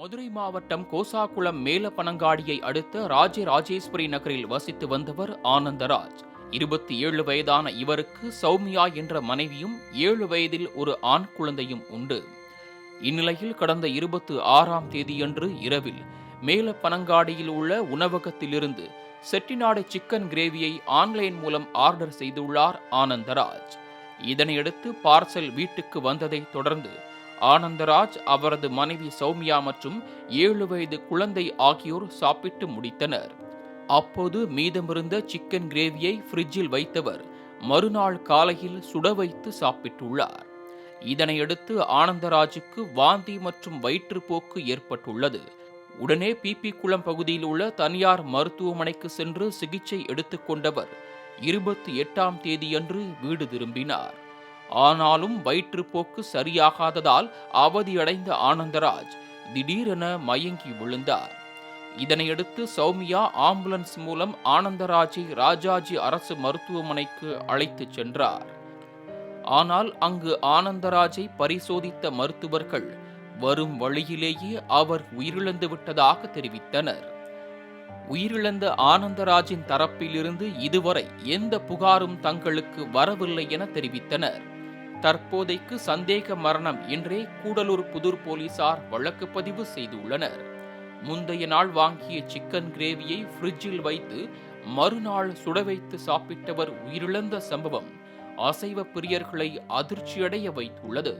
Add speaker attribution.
Speaker 1: மதுரை மாவட்டம் கோசாகுளம் மேலப்பனங்காடியை அடுத்த ராஜராஜேஸ்வரி நகரில் வசித்து வந்தவர் ஆனந்தராஜ். இருபத்தி ஏழு வயதான இவருக்கு சௌமியா என்ற மனைவியும் ஏழு வயதில் ஒரு ஆண் குழந்தையும் உண்டு. இந்நிலையில் கடந்த இருபத்தி ஆறாம் தேதியன்று இரவில் மேலப்பனங்காடியில் உள்ள உணவகத்திலிருந்து செட்டிநாடு சிக்கன் கிரேவியை ஆன்லைன் மூலம் ஆர்டர் செய்துள்ளார் ஆனந்தராஜ். இதனையடுத்து பார்சல் வீட்டுக்கு வந்ததைத் தொடர்ந்து ஆனந்தராஜ் அவரது மனைவி சௌமியா மற்றும் ஏழு வயது குழந்தை ஆகியோர் சாப்பிட்டு முடித்தனர். அப்போது மீதமிருந்த சிக்கன் கிரேவியை ஃப்ரிட்ஜில் வைத்தவர் மறுநாள் காலையில் சுட வைத்து சாப்பிட்டுள்ளார். இதனையடுத்து ஆனந்தராஜுக்கு வாந்தி மற்றும் வயிற்றுப்போக்கு ஏற்பட்டுள்ளது. உடனே பிபி குளம் பகுதியில் உள்ள தனியார் மருத்துவமனைக்கு சென்று சிகிச்சை எடுத்துக்கொண்டவர் இருபத்தி எட்டாம் தேதியன்று வீடு திரும்பினார். ஆனாலும் வயிற்றுப்போக்கு சரியாகாததால் அவதியடைந்த ஆனந்தராஜ் திடீரென மயங்கி விழுந்தார். இதனையடுத்து சௌமியா ஆம்புலன்ஸ் மூலம் ஆனந்தராஜை ராஜாஜி அரசு மருத்துவமனைக்கு அழைத்துச் சென்றார். ஆனால் அங்கு ஆனந்தராஜை பரிசோதித்த மருத்துவர்கள் வரும் வழியிலேயே அவர் உயிரிழந்து விட்டதாக தெரிவித்தனர். உயிரிழந்த ஆனந்தராஜின் தரப்பிலிருந்து இதுவரை எந்த புகாரும் தங்களுக்கு வரவில்லை என தெரிவித்தனர். தற்போதைக்கு சந்தேக மரணம் என்றே கூடலூர் புதூர் போலீசார் வழக்கு பதிவு செய்துள்ளனர். முந்தைய நாள் வாங்கிய சிக்கன் கிரேவியை ஃப்ரிட்ஜில் வைத்து மறுநாள் சுட வைத்து சாப்பிட்டவர் உயிரிழந்த சம்பவம் அசைவ பிரியர்களை அதிர்ச்சியடைய வைத்துள்ளது.